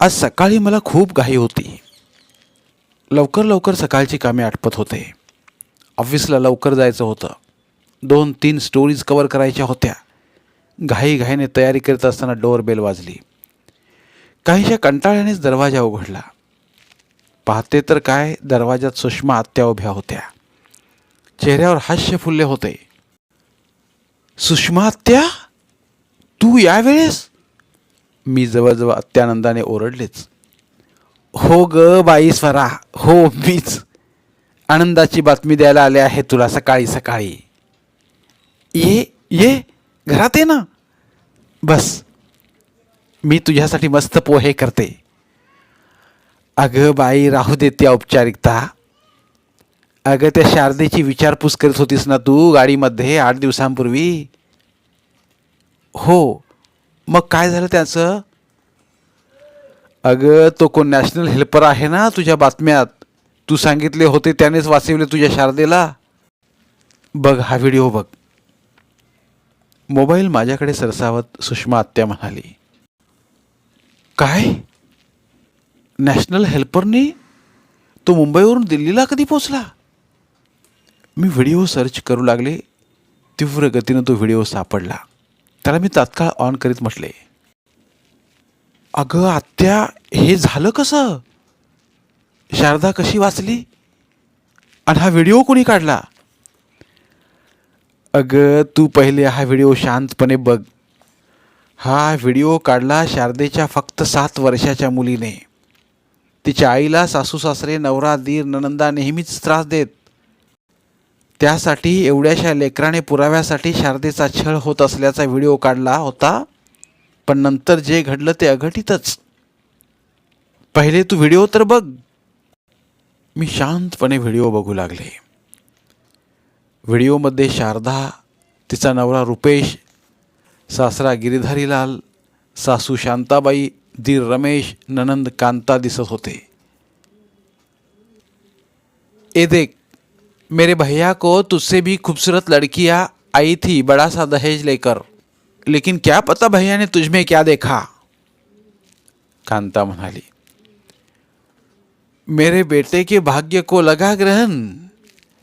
आज सकाळी मला खूप घाई होती. लवकर लवकर सकाळची कामे आटपत होते. ऑफिसला लवकर जायचं होतं. दोन तीन स्टोरीज कवर करायच्या होत्या. घाई घाईने तयारी करत असताना डोअर बेल वाजली. काहीशा कंटाळ्यानेच दरवाजा उघडला. पाहते तर काय दरवाजात सुषमा आत्या उभ्या होत्या. चेहऱ्यावर हास्य फुलले होते. सुषमा आत्या? तू यावेळेस? मी जवळजवळ अत्यानंदाने ओरडलेच. हो ग बाई स्वरा हो मीच. आनंदाची बातमी द्यायला आले आहे तुला सकाळी सकाळी. ये ये घरात ये ना. बस. मी तुझ्यासाठी मस्त पोहे करते. अगं बाई राहू दे ती औपचारिकता. अगं त्या शारदेची विचारपूस करत होतीस ना तू गाडीमध्ये आठ दिवसांपूर्वी? हो. मग काय झालं त्याचं? अगं तो कोण नॅशनल हेल्पर आहे ना तुझ्या बातम्यात? तू सांगितले होते त्यानेच वाचवले तुझ्या शारदेला? बघ हा व्हिडिओ बघ. मोबाईल माझ्याकडे सरसावत सुषमा आत्या म्हणाली. काय? नॅशनल हेल्परने तो मुंबईवरून दिल्लीला कधी पोचला मी व्हिडिओ सर्च करू लागले तीव्र गतीनं तो व्हिडिओ सापडला. त्याला मी तात्काळ ऑन करीत म्हटले. अगं आत्या हे झालं कसं? शारदा कशी वाचली? आणि हा व्हिडिओ कोणी काढला? अगं तू पहिले हा व्हिडिओ शांतपणे बघ. हा व्हिडिओ काढला शारदेच्या फक्त सात वर्षाच्या मुलीने. तिच्या आईला सासू सासरे नवरा दीर ननंदा नेहमीच त्रास देत. त्यासाठी एवढ्याशा लेकराने पुराव्यासाठी शारदेचा छळ होत असल्याचा व्हिडिओ काढला होता. पण नंतर जे घडलं ते अघटितच. पहिले तू व्हिडिओ तर बघ. मी शांतपणे व्हिडिओ बघू लागले. व्हिडिओमध्ये शारदा तिचा नवरा रुपेश सासरा गिरिधारीलाल सासू शांताबाई दीर रमेश ननंद कांता दिसत होते. ए देख मेरे भैया को तुझसे भी खूबसूरत लड़कियाँ आई थी, बड़ा सा दहेज लेकर। लेकिन क्या पता भैया ने तुझमें क्या देखा? कांता मनाली। मेरे बेटे के भाग्य को लगा ग्रहण।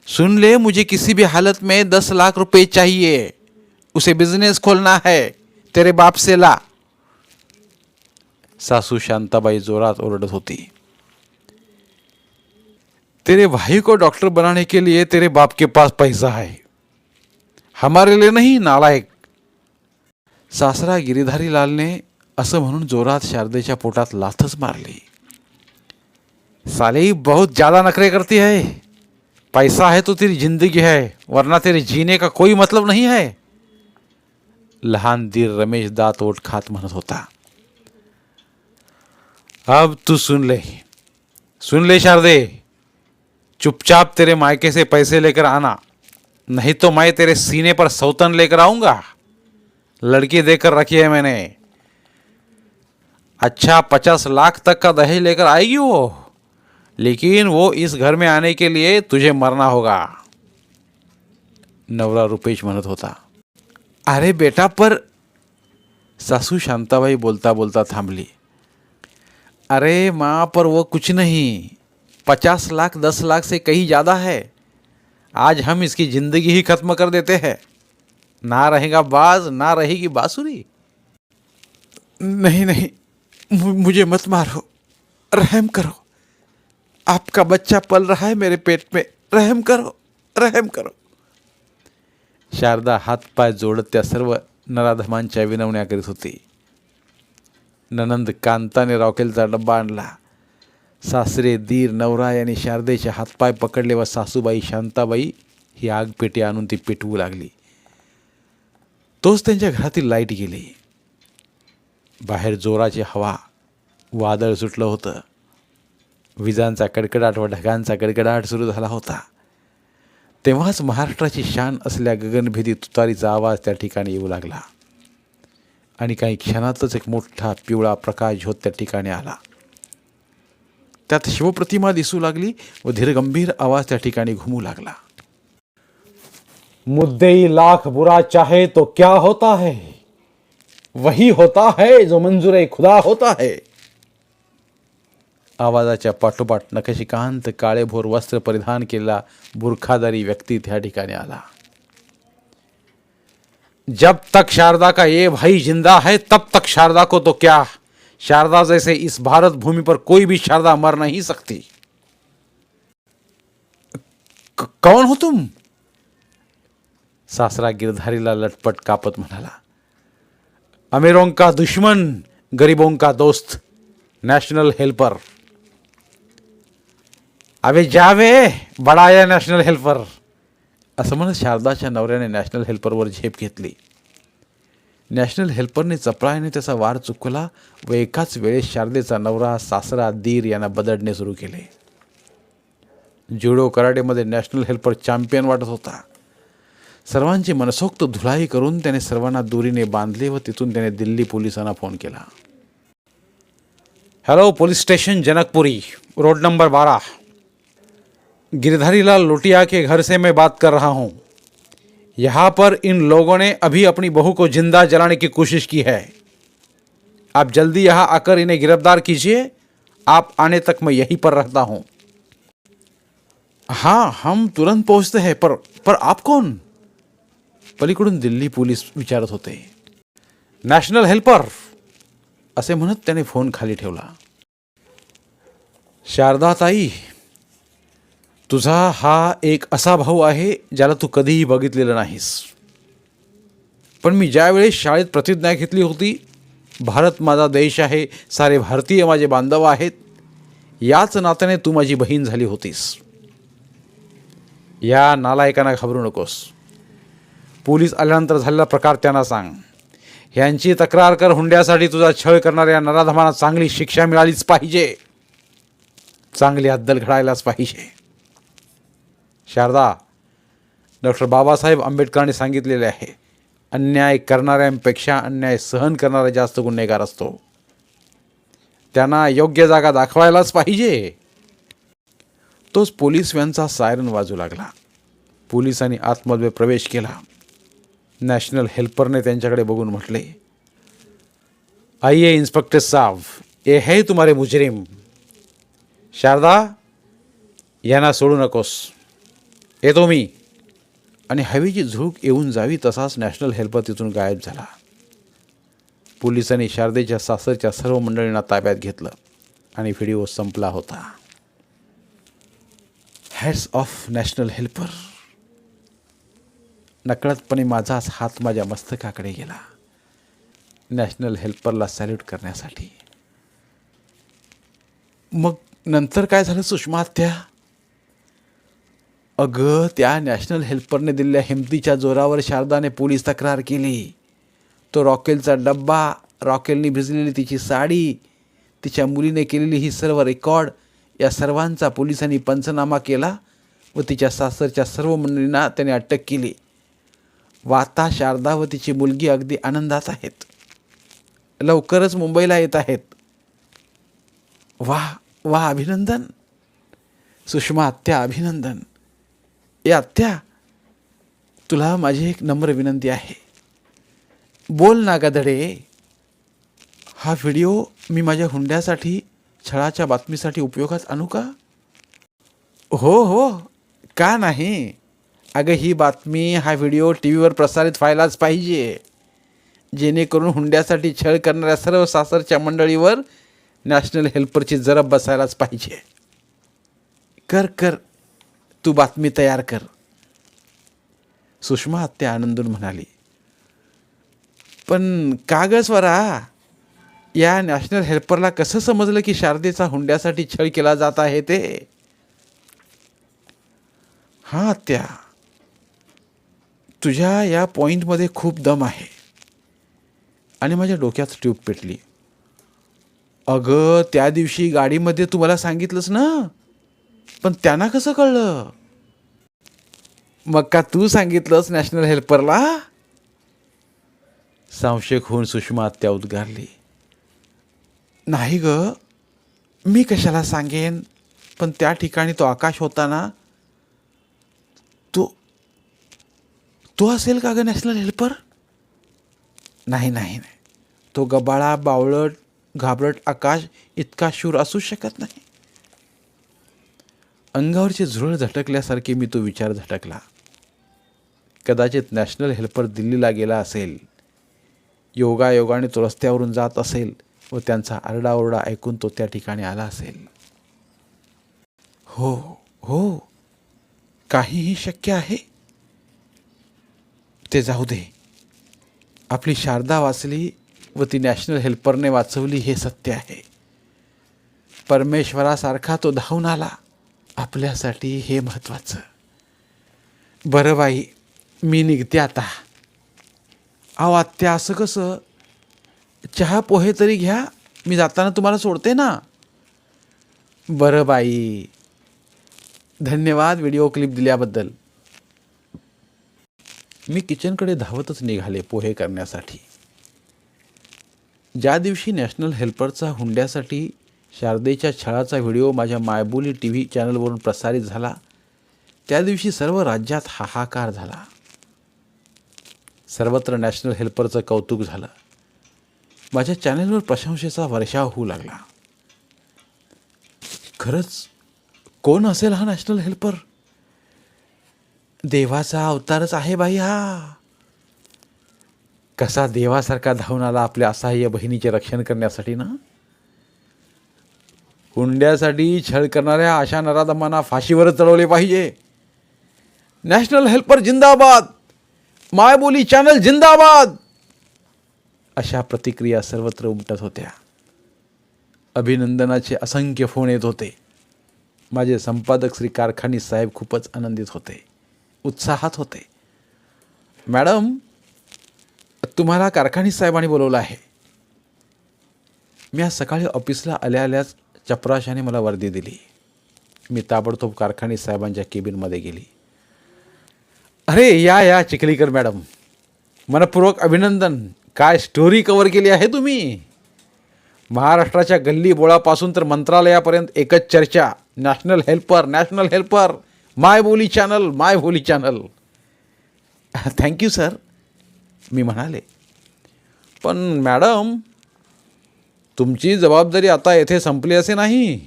सुन ले, मुझे किसी भी हालत में दस लाख रुपए चाहिए। उसे बिज़नेस खोलना है। तेरे बाप से ला। सासू शांताबाई जोरात ओरडत होती। तेरे भाई को डॉक्टर बनाने के लिए तेरे बाप के पास पैसा है। हमारे लिए नहीं नालायक। सासरा गिरीधारी लालने असं म्हणून जोरात शारदेच्या पोटात लाथच मारली। साले बहुत ज्यादा नखरे करती है। पैसा है तो तेरी जिंदगी है वरना तेरे जीने का कोई मतलब नहीं है। लहान दीर रमेश दात ओट खात म्हणत होता। अब तू सुन ले। सुन ले शारदे। चुपचाप तेरे मायके से पैसे लेकर आना। नहीं तो मैं तेरे सीने पर सौतन लेकर आऊँगा। लड़की देकर रखी है मैंने। अच्छा पचास लाख तक का दहेज लेकर आएगी वो। लेकिन वो इस घर में आने के लिए तुझे मरना होगा। नवरा रुपेश मनत होता। अरे बेटा, पर सासू शांताबाई बोलता बोलता थांबली। अरे माँ, पर वो कुछ नहीं। पचास लाख, दस लाख से कहीं ज़्यादा है। आज हम इसकी ज़िंदगी ही खत्म कर देते हैं। ना रहेगा बाज, ना रहेगी बांसुरी। नहीं नहीं मुझे मत मारो। रहम करो। आपका बच्चा पल रहा है मेरे पेट में। रहम करो रहम करो। शारदा हातपाय जोडत त्या सर्व नराधमांच्या विनवण्या करीत होती। ननंद कांताने रॉकेलचा डब्बा आणला। सासरे दीर नवरा यांनी शारदेचे हातपाय पकडले व सासूबाई शांताबाई ही आग पेटी आणून ती पेटवू लागली. तोच त्यांच्या घरातील लाइट गेली. बाहेर जोराची हवा वादळ सुटलं होतं. विजांचा कडकडाट व ढगांचा कडकडाट सुरू झाला होता. तेव्हाच महाराष्ट्राची शान असल्या गगनभेदी तुतारीचा आवाज त्या ठिकाणी येऊ लागला. आणि काही क्षणातच एक मोठा पिवळा प्रकाश होत त्या ठिकाणी आला. त्यात शिवप्रतिमा दिसू लागली व धीरगंभीर आवाज त्या ठिकाणी घुमू लागला. मुद्दई लाख बुरा चाहे तो क्या होता है? वही होता है जो मंजूर खुदा होता है। आवाजाच्या पाठोपाठ नखशिकांत काळेभोर वस्त्र परिधान केलेला बुरखादारी व्यक्ती त्या ठिकाणी आला. जब तक शारदा का ये भाई जिंदा है तब तक शारदा को तो क्या शारदा जैसे इस भारत भूमि पर कोई भी शारदा मर नहीं सकती। "क- कौन हो तुम? सासरा गिरधारीला लटपट कापत म्हणाला। अमीरों का दुश्मन गरीबों का दोस्त नॅशनल हेल्पर अवे जावे बडाया नॅशनल हेल्पर असं म्हणत शारदाच्या नवऱ्याने नॅशनल हेल्परवर झेप घेतली। नॅशनल हेल्परने चपळाईने त्याचा वार चुकला व एकाच वेळेस शारदेचा नवरा सासरा दीर यांना बदडणे सुरू केले. ज्युडो कराडेमध्ये नॅशनल हेल्पर चॅम्पियन वाटत होता. सर्वांची मनसोक्त धुलाई करून त्याने सर्वांना दोरीने बांधले व तिथून त्याने दिल्ली पोलिसांना फोन केला. Hello police station Janakpuri road number बारह गिरधारीलाल लोटिया के घर से मैं बात कर रहा हूँ. यहाँ पर इन लोगों ने अभी अपनी बहू को ज़िंदा जलाने की कोशिश की है। आप जल्दी यहाँ आकर इन्हें गिरफ़्तार कीजिए। आप आने तक मैं यहीं पर रहता हूँ। हाँ हम तुरंत पहुँचते हैं, पर पर आप कौन? पलीकडून दिल्ली पोलीस विचारत होते। National helper! असे म्हणत त्याने फ़ोन खाली ठेवला। शारदाताई तुझा हा एक असा भाऊ आहे ज्याला तू कधीही बघितलेलं नाहीस. पण मी ज्यावेळेस शाळेत प्रतिज्ञा घेतली होती भारत माझा देश आहे सारे भारतीय माझे बांधव आहेत याच नात्याने तू माझी बहीण झाली होतीस. या नालायकांना घाबरू नकोस. पोलीस आल्यानंतर झालेला प्रकार त्यांना सांग. यांची तक्रार कर हुंड्यासाठी तुझा छळ करणाऱ्या नराधमांना चांगली शिक्षा मिळालीच पाहिजे. चांगली अद्दल घडायलाच पाहिजे. शारदा डॉक्टर बाबासाहेब आंबेडकरांनी सांगितलेले आहे अन्याय करणाऱ्यांपेक्षा अन्याय सहन करणारा जास्त गुन्हेगार असतो. त्यांना योग्य जागा दाखवायलाच पाहिजे. तोच पोलीस व्हॅनचा सायरन वाजू लागला. पोलिसांनी आतमध्ये प्रवेश केला. नॅशनल हेल्परने त्यांच्याकडे बघून म्हटले आइए इंस्पेक्टर साहब ये है तुम्हारे मुजरिम. शारदा यांना सोडू नकोस. येतो मी. आणि हवेची झुळूक येऊन जावी तसाच नॅशनल हेल्पर तिथून गायब झाला. पोलिसांनी शारदेच्या सासरच्या सर्व मंडळींना ताब्यात घेतलं आणि व्हिडिओ संपला होता. हॅड्स ऑफ नॅशनल हेल्पर नकळतपणे माझाच हात माझ्या मस्तकाकडे गेला. नॅशनल हेल्परला सॅल्यूट करण्यासाठी. मग नंतर काय झालं सुषमा त्या अगं त्या नॅशनल हेल्परने दिलेल्या हिमतीच्या जोरावर शारदाने पोलीस तक्रार केली. तो रॉकेलचा डब्बा रॉकेलनी भिजलेली तिची साडी तिच्या मुलीने केलेली ही सर्व रेकॉर्ड या सर्वांचा पोलिसांनी पंचनामा केला व तिच्या सासरच्या सर्व मंडळींना त्याने अटक केली. वाता शारदा व तिची मुलगी अगदी आनंदात आहेत. लवकरच मुंबईला येत आहेत. वा वा अभिनंदन. सुषमा आत्या अभिनंदन. ए आत्या तुला माझी एक नम्र विनंती आहे. बोल ना धडे हा व्हिडिओ मी माझ्या हुंड्यासाठी छळाच्या बातमीसाठी उपयोगात आणू का? हो हो. का नाही? अगं ही बातमी हा व्हिडिओ टी व्हीवर प्रसारित व्हायलाच पाहिजे. जेणेकरून हुंड्यासाठी छळ करणाऱ्या सर्व सासरच्या मंडळीवर नॅशनल हेल्परची जरब बसायलाच पाहिजे. कर कर. तू बातमी तयार कर. सुषमा हत्या आनंदून म्हणाली. पण का या नॅशनल हेल्परला कसं समजलं की शारदेचा हुंड्यासाठी छळ केला जात आहे ते? हां त्या तुझ्या या पॉईंटमध्ये खूप दम आहे. आणि माझ्या डोक्यात ट्यूब पेटली. अगं त्या दिवशी गाडीमध्ये तू मला सांगितलंस ना? पण त्यांना कसं कळलं? मग का तू सांगितलंस नॅशनल हेल्परला? संशयक होऊन सुषमा आत्या उद्गारली. नाही ग मी कशाला सांगेन? पण त्या ठिकाणी तो आकाश होता ना तो तो असेल का ग नॅशनल हेल्पर? नाही नाही नाही. तो गबाळा बावळट घाबरट आकाश इतका शूर असू शकत नाही. अंगावरचे झुरळ झटकल्यासारखे मी तो विचार झटकला. कदाचित नॅशनल हेल्पर दिल्लीला गेला असेल योगायोगाने तो रस्त्यावरून जात असेल व त्यांचा आरडाओरडा ऐकून तो त्या ठिकाणी आला असेल. हो हो काहीही शक्य आहे? ते जाऊ दे. आपली शारदा वाचली व ती नॅशनल हेल्परने वाचवली हे सत्य आहे. परमेश्वरासारखा तो धावून आला. आपल्यासाठी हे महत्त्वाचं. बरं बाई मी निघते आता. अहो आत्या असं कसं? चहा पोहे तरी घ्या मी जाताना तुम्हाला सोडते ना. बरं बाई. धन्यवाद व्हिडिओ क्लिप दिल्याबद्दल. मी किचनकडे धावतच निघाले पोहे करण्यासाठी. ज्या दिवशी नॅशनल हेल्परचा हुंड्यासाठी शारदेच्या छळाचा व्हिडिओ माझ्या मायबोली टी व्ही चॅनलवरून प्रसारित झाला. त्या दिवशी सर्व राज्यात हाहाकार झाला. सर्वत्र नॅशनल हेल्परचं कौतुक झालं. माझ्या चॅनलवर प्रशंसेचा वर्षाव होऊ लागला. खरंच कोण असेल हा नॅशनल हेल्पर? देवाचा अवतारच आहे बाई हा. कसा देवासारखा धावून आला आपल्या असहाय्य बहिणीचे रक्षण करण्यासाठी ना? हुंड्यासाठी छळ करणाऱ्या अशा नराधमांना फाशीवर चढवले पाहिजे. नॅशनल हेल्पर जिंदाबाद मायबोली चॅनल जिंदाबाद अशा प्रतिक्रिया सर्वत्र उमटत होत्या. अभिनंदनाचे असंख्य फोन येत होते. माझे संपादक श्री कारखानी साहेब खूपच आनंदित होते उत्साहात होते. मॅडम तुम्हाला कारखानी साहेबांनी बोलवलं आहे. मी आज सकाळी ऑफिसला आल्या आल्याच चपराशाने मला वर्दी दिली. मी ताबडतोब कारखानी साहेबांच्या केबिनमध्ये गेली. अरे या या चिखलीकर मॅडम. मनपूर्वक अभिनंदन. काय स्टोरी कवर केली आहे तुम्ही? महाराष्ट्राच्या गल्ली बोळापासून तर मंत्रालयापर्यंत एकच चर्चा. नॅशनल हेल्पर नॅशनल हेल्पर माय बोली चॅनल माय बोली चॅनल थँक्यू सर मी म्हणाले. पण मॅडम तुमची जबाबदारी आता येथे संपली असे नाही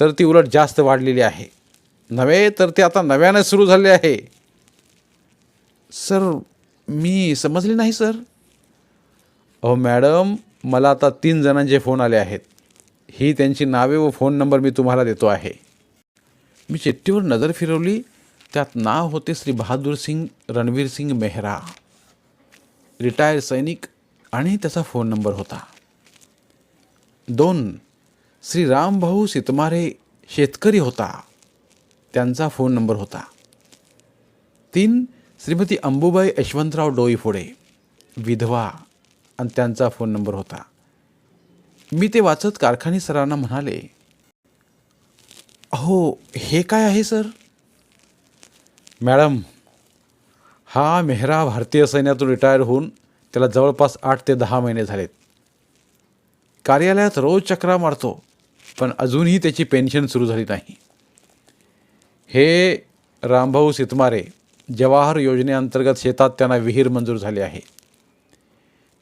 तर ती उलट जास्त वाढलेली आहे. नव्हे तर ते आता नव्याने सुरू झाले आहे. सर मी समजले नाही सर. अहो मॅडम मला आता तीन जणांचे फोन आले आहेत. ही त्यांची नावे व फोन नंबर मी तुम्हाला देतो आहे. मी चिठ्ठीवर नजर फिरवली. त्यात नाव होते श्री बहादूर सिंग रणवीर सिंग मेहरा. रिटायर सैनिक आणि त्याचा फोन नंबर होता. दोन श्री रामभाऊ सितमारे शेतकरी होता. त्यांचा फोन नंबर होता. तीन श्रीमती अंबुबाई यशवंतराव डोईफोडे विधवा आणि त्यांचा फोन नंबर होता. मी ते वाचत कारखानी सरांना म्हणाले अहो हे काय आहे सर? मॅडम हा मेहरा भारतीय सैन्यातून रिटायर होऊन त्याला जवळपास आठ ते दहा महिने झालेत. कार्यालयात रोज चक्रा मारतो पण अजूनही त्याची पेन्शन सुरू झाली नाही. हे रामभाऊ सितमारे जवाहर योजनेअंतर्गत शेतात त्यांना विहीर मंजूर झाली आहे.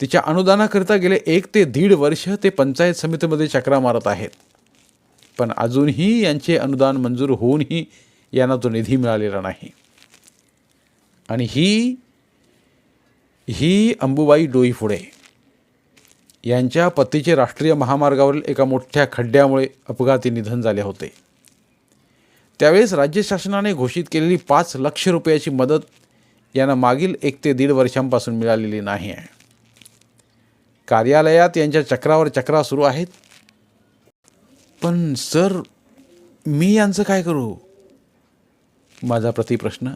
तिच्या अनुदानाकरिता गेले एक ते दीड वर्ष ते पंचायत समितीमध्ये चक्रा मारत आहेत. पण अजूनही यांचे अनुदान मंजूर होऊनही यांना तो निधी मिळालेला नाही. आणि ही ही अंबुबाई डोईफुडे यांच्या पतीचे राष्ट्रीय महामार्गावरील एका मोठ्या खड्ड्यामुळे अपघाती निधन झाले होते. त्यावेळेस राज्य शासनाने घोषित केलेली पाच लक्ष रुपयाची मदत यांना मागील एक ते दीड वर्षांपासून मिळालेली नाही आहे. कार्यालयात यांच्या चक्रावर चक्रा सुरू आहेत. पण सर मी यांचं काय करू? माझा प्रतिप्रश्न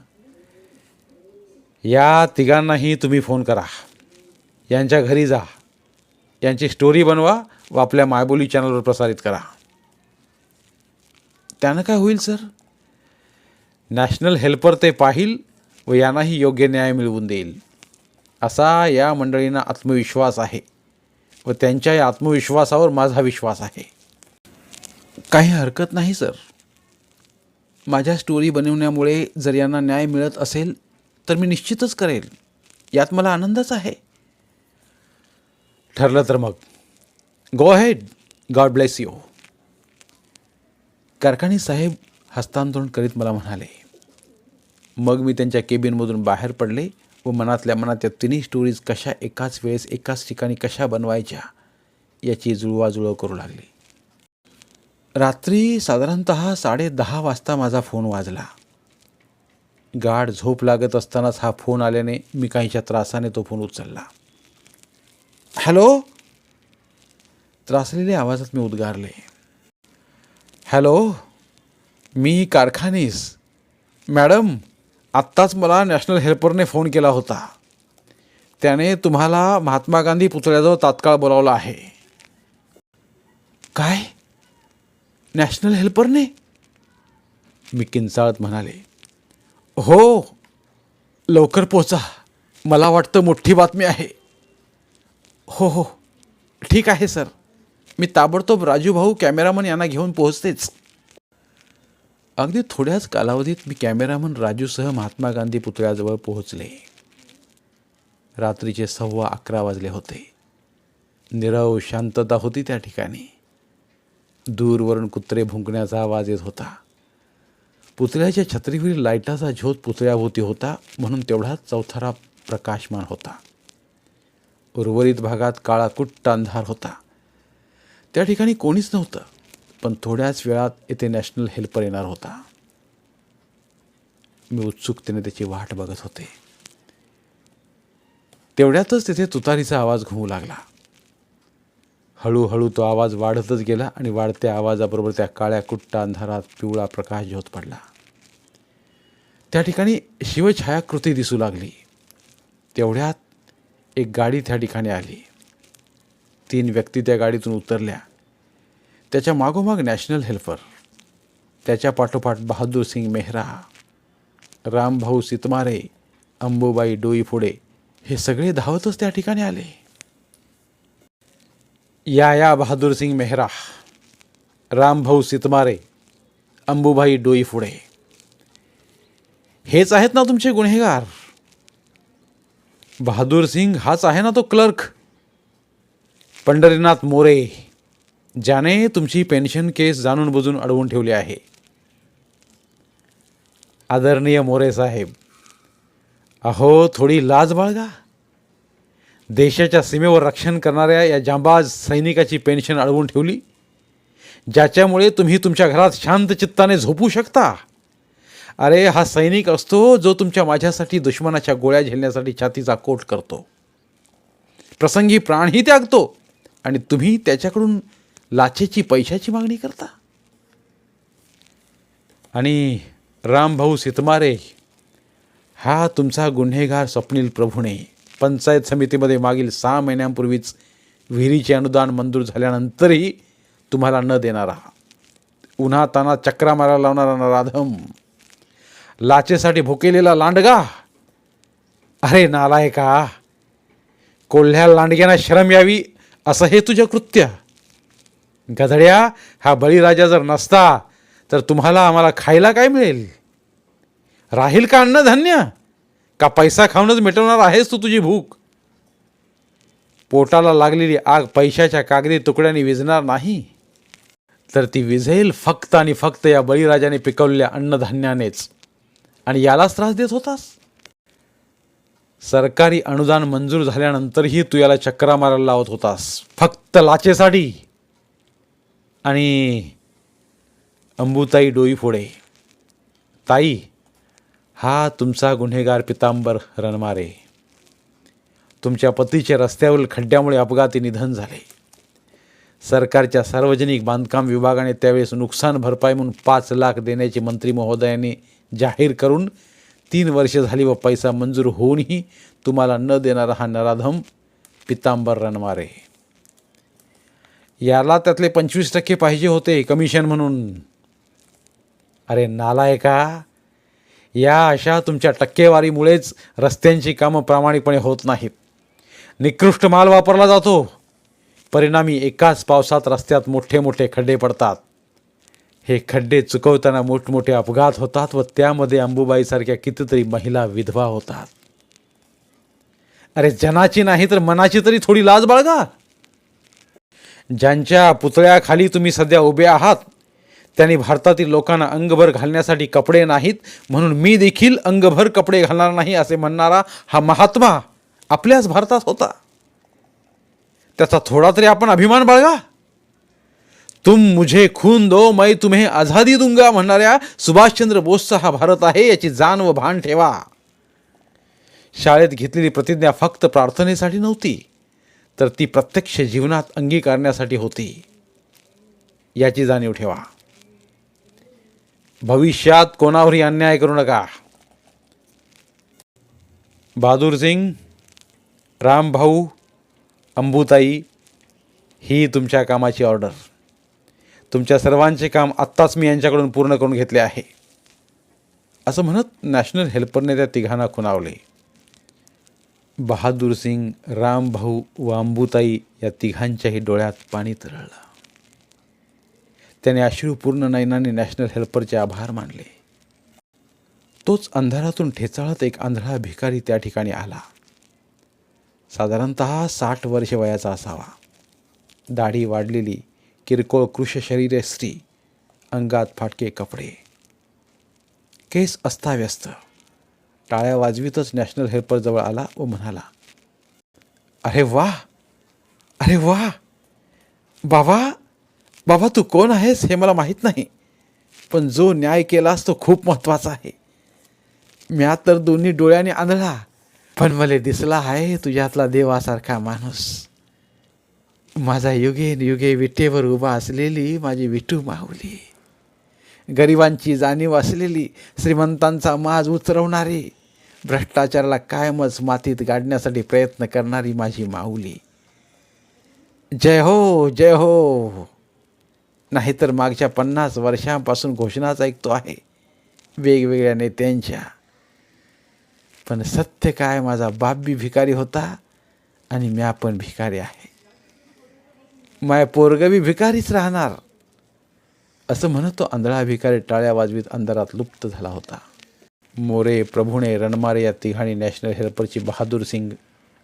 या तिघांनाही तुम्ही फोन करा. यांच्या घरी जा. यांची स्टोरी बनवा व आपल्या मायबोली चॅनलवर प्रसारित करा. त्यानं काय होईल सर? नॅशनल हेल्पर ते पाहिल व यांनाही योग्य न्याय मिळवून देईल. असा या मंडळींना आत्मविश्वास आहे व त्यांच्या या आत्मविश्वासावर माझा विश्वास आहे. काही हरकत नाही सर. माझ्या स्टोरी बनवण्यामुळे जर यांना न्याय मिळत असेल तर मी निश्चितच करेल. यात मला आनंदच आहे. ठरलं तर मग. Go head god bless you Karkhani साहेब हस्तांतरण करीत मला म्हणाले मग मी त्यांच्या केबिनमधून बाहेर पडले व मनातल्या मनात त्या तिन्ही स्टोरीज कशा एकाच वेळेस एकाच ठिकाणी कशा बनवायच्या याची जुळवाजुळव करू लागली. रात्री साधारणत साडे दहा वाजता माझा फोन वाजला. गाढ झोप लागत असतानाच हा फोन आल्याने मी काहीच्या त्रासाने तो फोन उचलला. हॅलो? त्रासलेल्या आवाजात मी उद्गारले. हॅलो? मी कारखानीस. मॅडम आत्ताच मला नॅशनल हेल्परने फोन केला होता. त्याने तुम्हाला महात्मा गांधी पुतळ्याजवळ तात्काळ बोलावलं आहे. काय? नॅशनल हेल्परने? मी किंचाळत म्हणाले. हो लवकर पोचा. मला वाटतं मोठी बातमी आहे. हो हो. ठीक आहे सर. मी ताबडतोब राजू भाऊ कॅमेरामन यांना घेऊन पोहोचतेच. अगदी थोड्याच कालावधीत मी कॅमेरामन राजूसह महात्मा गांधी पुतळ्याजवळ पोहोचले. रात्रीचे सव्वा अकरा वाजले होते. निरव शांतता होती त्या ठिकाणी. दूरवरून कुत्रे भुंकण्याचा आवाज येत होता. पुतळ्याच्या छत्रीवरील लाईटाचा झोत पुतळ्याभोवती होता म्हणून तेवढाच चौथारा प्रकाशमान होता. उर्वरित भागात काळा कुट्ट अंधार होता. त्या ठिकाणी कोणीच नव्हतं पण थोड्याच वेळात येथे नॅशनल हेल्पर येणार होता. मी उत्सुकतेने त्याची वाट बघत होते. तेवढ्यातच तिथे तुतारीचा आवाज घुमू लागला. हळूहळू तो आवाज वाढतच गेला आणि वाढत्या आवाजाबरोबर त्या काळ्या कुट्ट अंधारात पिवळा प्रकाश झोत पडला. त्या ठिकाणी शिवछायाकृती दिसू लागली. तेवढ्यात एक गाडी त्या ठिकाणी आली. तीन व्यक्ती त्या गाडीतून उतरल्या. त्याच्या मागोमाग नॅशनल हेल्पर त्याच्या पाठोपाठ बहादूर सिंग मेहरा रामभाऊ सितमारे अंबुबाई डोईफोडे हे सगळे धावतच त्या ठिकाणी आले. या या बहादूर सिंग मेहरा रामभाऊ सितमारे अंबुबाई डोईफोडे. हेच आहेत ना तुमचे गुन्हेगार? बहादूर सिंग हाच आहे ना तो क्लर्क? पंढरीनाथ मोरे ज्याने तुमची पेन्शन केस जाणून बुजून अडवून ठेवली आहे. आदरणीय मोरे साहेब अहो थोडी लाज बाळगा. देशाच्या सीमेवर रक्षण करणाऱ्या या जांबाज सैनिकाची पेन्शन अडवून ठेवली ज्याच्यामुळे तुम्ही तुमच्या घरात शांत चित्ताने झोपू शकता. अरे हा सैनिक असतो जो तुमच्या माझ्यासाठी दुश्मनाच्या गोळ्या झेलण्यासाठी छातीचा कोट करतो. प्रसंगी प्राणही त्यागतो आणि तुम्ही त्याच्याकडून लाचेची पैशाची मागणी करता. आणि रामभाऊ सितमारे हा तुमचा गुन्हेगार स्वप्नील प्रभूने पंचायत समितीमध्ये मागील सहा महिन्यांपूर्वीच विहिरीचे अनुदान मंजूर झाल्यानंतरही तुम्हाला न देणारा उन्हा ताना चक्रा मारायला लावणारा नराधम लाचेसाठी भुकेलेला लांडगा. अरे नालायका कोल्ह्या लांडग्यांना शरम यावी असं हे तुझं कृत्य. गधड्या हा बळीराजा जर नसता तर तुम्हाला आम्हाला खायला काय मिळेल? राहील का अन्नधान्य? का पैसा खाऊनच मिटवणार आहेस तू तुझी भूक? पोटाला लागलेली आग पैशाच्या कागदी तुकड्याने विझणार नाही. तर ती विझेल फक्त आणि फक्त या बळीराजाने पिकवलेल्या अन्नधान्यानेच. आणि यालाच त्रास देत होतास? सरकारी अनुदान मंजूर झाल्यानंतरही तू याला चक्रा मारायला लावत होतास. फक्त लाचेसाठी. आणि अंबुताई डोई फोडे. ताई हा तुमचा गुन्हेगार पितांबर रणमारे. तुमच्या पतीचे रस्त्यावरील खड्ड्यामुळे अपघाती निधन झाले. सरकारच्या सार्वजनिक बांधकाम विभागाने त्यावेळेस नुकसान भरपाई म्हणून पाच लाख देण्याची मंत्री महोदयाने जाहीर करून तीन वर्ष झाली व पैसा मंजूर होऊनही तुम्हाला न देणारा हा नराधम पितांबर रणमारे. याला त्यातले पंचवीस टक्के पाहिजे होते कमिशन म्हणून. अरे नालायका या अशा तुमच्या टक्केवारीमुळेच रस्त्यांची कामं प्रामाणिकपणे होत नाहीत. निकृष्ट माल वापरला जातो. परिणामी एकाच पावसात रस्त्यात मोठे मोठे खड्डे पडतात. हे खड्डे चुकवताना मोठमोठे अपघात होतात व त्यामध्ये अंबुबाईसारख्या कितीतरी महिला विधवा होतात. अरे जनाची नाही तर मनाची तरी थोडी लाज बाळगा. ज्यांच्या पुतळ्याखाली तुम्ही सध्या उभे आहात त्यांनी भारतातील लोकांना अंगभर घालण्यासाठी कपडे नाहीत म्हणून मी देखील अंगभर कपडे घालणार नाही असे म्हणणारा हा महात्मा आपल्याच भारतात होता. त्याचा थोडा तरी आपण अभिमान बाळगा. तुम मुझे खून दो मैं तुम्हें आझादी दूंगा म्हणणाऱ्या सुभाषचंद्र बोसचा हा भारत आहे याची जाण व भान ठेवा. शाळेत घेतलेली प्रतिज्ञा फक्त प्रार्थनेसाठी नव्हती तर ती प्रत्यक्ष जीवनात अंगीकारण्यासाठी होती. याची जाणीव ठेवा. भविष्यात कोणावरही अन्याय करू नका. बहादूर सिंग रामभाऊ अंबुताई ही तुमच्या कामाची ऑर्डर. तुमच्या सर्वांचे काम आत्ताच मी यांच्याकडून पूर्ण करून घेतले आहे. असं म्हणत नॅशनल हेल्परने त्या तिघांना खुणावले. बहादूर सिंग रामभाऊ व अंबुताई या तिघांच्याही डोळ्यात पाणी तरळलं. त्याने अश्रूपूर्ण नयनाने नॅशनल हेल्परचे आभार मानले. तोच अंधारातून ठेचाळत एक आंधळा भिकारी त्या ठिकाणी आला. साधारणत साठ वर्ष वयाचा असावा. दाढी वाढलेली किरकोळ कृश शरीरे स्त्री अंगात फाटके कपडे. केस अस्ताव्यस्त. टाळ्या वाजवीतच नॅशनल हेल्परजवळ आला व म्हणाला अरे वा! अरे वा! बाबा! बाबा तू कोण आहेस हे मला माहीत नाही. पण जो न्याय केलास तो खूप महत्त्वाचा आहे. म्या तर दोन्ही डोळ्याने आंधळा. पण मला दिसला आहे तुझ्यातला देवासारखा माणूस. माझा युगेन युगे विटेवर उभा असलेली माझी विठू माऊली. गरिबांची जाणीव असलेली श्रीमंतांचा माज उतरवणारी भ्रष्टाचाराला कायमच मातीत गाडण्यासाठी प्रयत्न करणारी माझी माऊली. जय हो जय हो. नाहीतर मागच्या पन्नास वर्षांपासून घोषणाच ऐकतो आहे वेगवेगळ्या नेत्यांच्या. पण सत्य काय माझा बाप बी भिकारी होता आणि म्या पण भिकारी आहे. माय पोरगवी भिकारीच राहणार. असं म्हणत तो आंधळा भिकारी टाळ्या वाजवीत अंधारात लुप्त झाला होता. मोरे प्रभुणे रणमारे या तिघाणी नॅशनल हेल्परची बहादूर सिंग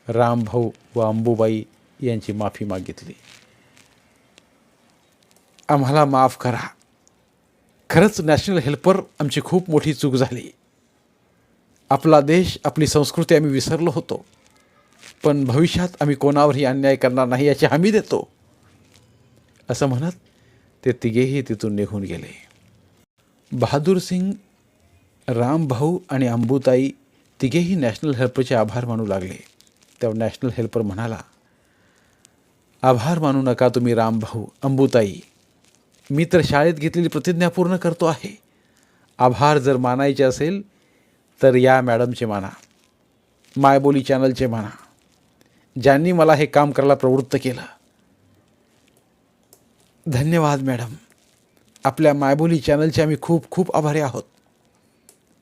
रामभाऊ व अंबुबाई यांची माफी मागितली. आम्हाला माफ करा. खरंच नॅशनल हेल्पर आमची खूप मोठी चूक झाली. आपला देश आपली संस्कृती आम्ही विसरलो होतो. पण भविष्यात आम्ही कोणावरही अन्याय करणार नाही याची हमी देतो. असं म्हणत ते तिघेही तिथून निघून गेले. बहादूर सिंग रामभाऊ आणि अंबुताई तिघेही नॅशनल हेल्परचे आभार मानू लागले. तेव्हा नॅशनल हेल्पर म्हणाला आभार मानू नका तुम्ही रामभाऊ अंबुताई. मी तर शाळेत घेतलेली प्रतिज्ञा पूर्ण करतो आहे. आभार जर मानायचे असेल तर या मॅडमचे माना. मायबोली चॅनलचे माना. ज्यांनी मला हे काम करायला प्रवृत्त केलं धन्यवाद मॅडम. आपल्या मायबोली चॅनलचे आम्ही खूप खूप आभारी आहोत.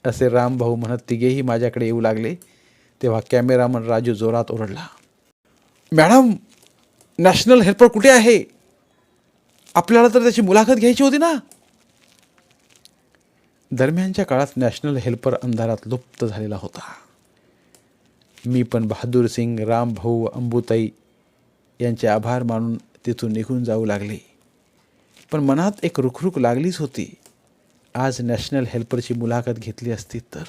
असे रामभाऊ म्हणत तिघेही माझ्याकडे येऊ लागले तेव्हा कॅमेरामन राजू जोरात ओरडला. मॅडम नॅशनल हेल्पर कुठे आहे? आपल्याला तर त्याची मुलाखत घ्यायची होती ना? दरम्यानच्या काळात नॅशनल हेल्पर अंधारात लुप्त झालेला होता. मी पण बहादूर सिंग रामभाऊ अंबुताई यांचे आभार मानून तिथून निघून जाऊ लागले. पण मनात एक रुखरुख लागलीच होती. आज नॅशनल हेल्परची मुलाखत घेतली असती तर.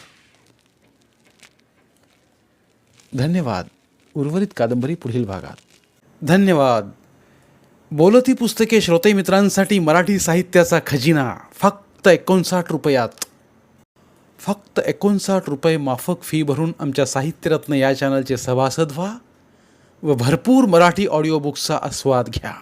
धन्यवाद. उर्वरित कादंबरी पुढील भागात. धन्यवाद. बोलती पुस्तके श्रोते मित्रांसाठी मराठी साहित्याचा खजिना. फक्त एकोणसाठ रुपयात. फक्त एकोणसाठ रुपये माफक फी भरून आमच्या साहित्यरत्न या चॅनलचे सभासद व्हा व भरपूर मराठी ऑडिओ बुक्सचा आस्वाद घ्या.